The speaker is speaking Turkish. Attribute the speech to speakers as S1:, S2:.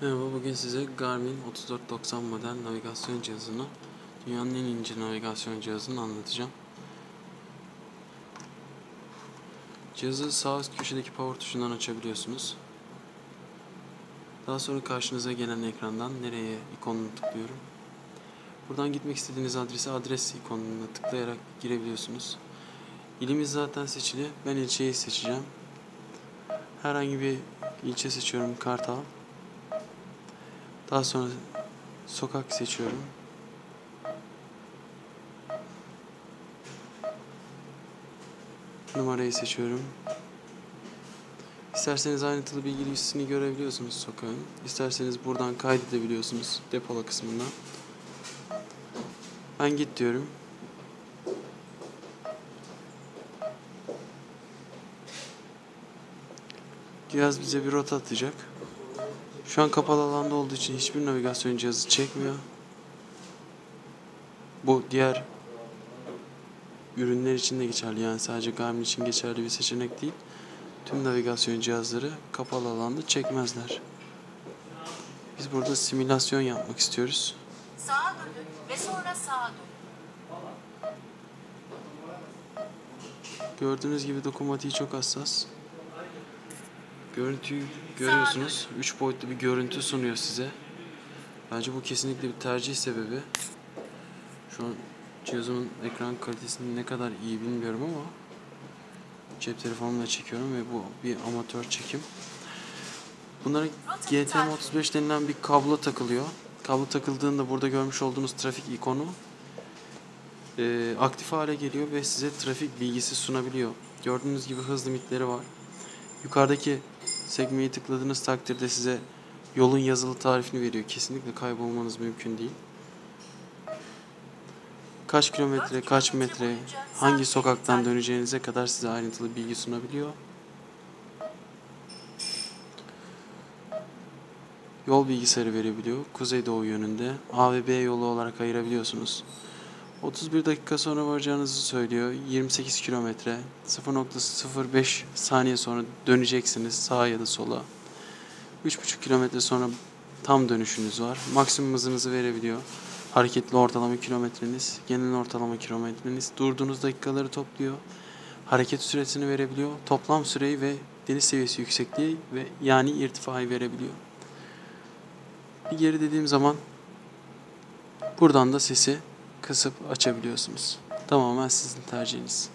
S1: Merhaba, bugün size Garmin 3490 model navigasyon cihazını, dünyanın en ince navigasyon cihazını anlatacağım. Cihazı sağ üst köşedeki power tuşundan açabiliyorsunuz. Daha sonra karşınıza gelen ekrandan nereye ikonunu tıklıyorum. Buradan gitmek istediğiniz adrese adres ikonuna tıklayarak girebiliyorsunuz. İlimiz zaten seçili. Ben ilçeyi seçeceğim. Herhangi bir ilçe seçiyorum. Kartal. Daha sonra sokak seçiyorum. Numarayı seçiyorum. İsterseniz ayrıntılı bilgi listesini görebiliyorsunuz sokağın. İsterseniz buradan kaydedebiliyorsunuz depola kısmından. Ben git diyorum. Cihaz bize bir rota atacak. Şu an kapalı alanda olduğu için hiçbir navigasyon cihazı çekmiyor. Bu diğer ürünler için de geçerli. Yani sadece Garmin için geçerli bir seçenek değil. Tüm navigasyon cihazları kapalı alanda çekmezler. Biz burada simülasyon yapmak istiyoruz.
S2: Sağa dönün ve sonra sağa dönün.
S1: Gördüğünüz gibi dokunmatiği çok hassas. Görüntüyü görüyorsunuz. 3 boyutlu bir görüntü sunuyor size. Bence bu kesinlikle bir tercih sebebi. Şu an cihazımın ekran kalitesini ne kadar iyi bilmiyorum ama cep telefonumla çekiyorum ve bu bir amatör çekim. Bunlara GTM35 denilen bir kablo takılıyor. Kablo takıldığında burada görmüş olduğunuz trafik ikonu e, aktif hale geliyor ve size trafik bilgisi sunabiliyor. Gördüğünüz gibi hız limitleri var. Yukarıdaki sekmeyi tıkladığınız takdirde size yolun yazılı tarifini veriyor. Kesinlikle kaybolmanız mümkün değil. Kaç kilometre, kaç metre, hangi sokaktan döneceğinize kadar size ayrıntılı bilgi sunabiliyor. Yol bilgisayarı verebiliyor. Kuzeydoğu yönünde A ve B yolu olarak ayırabiliyorsunuz. 31 dakika sonra varacağınızı söylüyor. 28 kilometre, 0.05 saniye sonra döneceksiniz sağa ya da sola. 3.5 kilometre sonra tam dönüşünüz var. Maksimum hızınızı verebiliyor. Hareketli ortalama kilometreniz, genel ortalama kilometreniz, durduğunuz dakikaları topluyor. Hareket süresini verebiliyor. Toplam süreyi ve deniz seviyesi yüksekliği ve yani irtifayı verebiliyor. Bir geri dediğim zaman buradan da sesi kısıp açabiliyorsunuz. Tamamen sizin tercihiniz.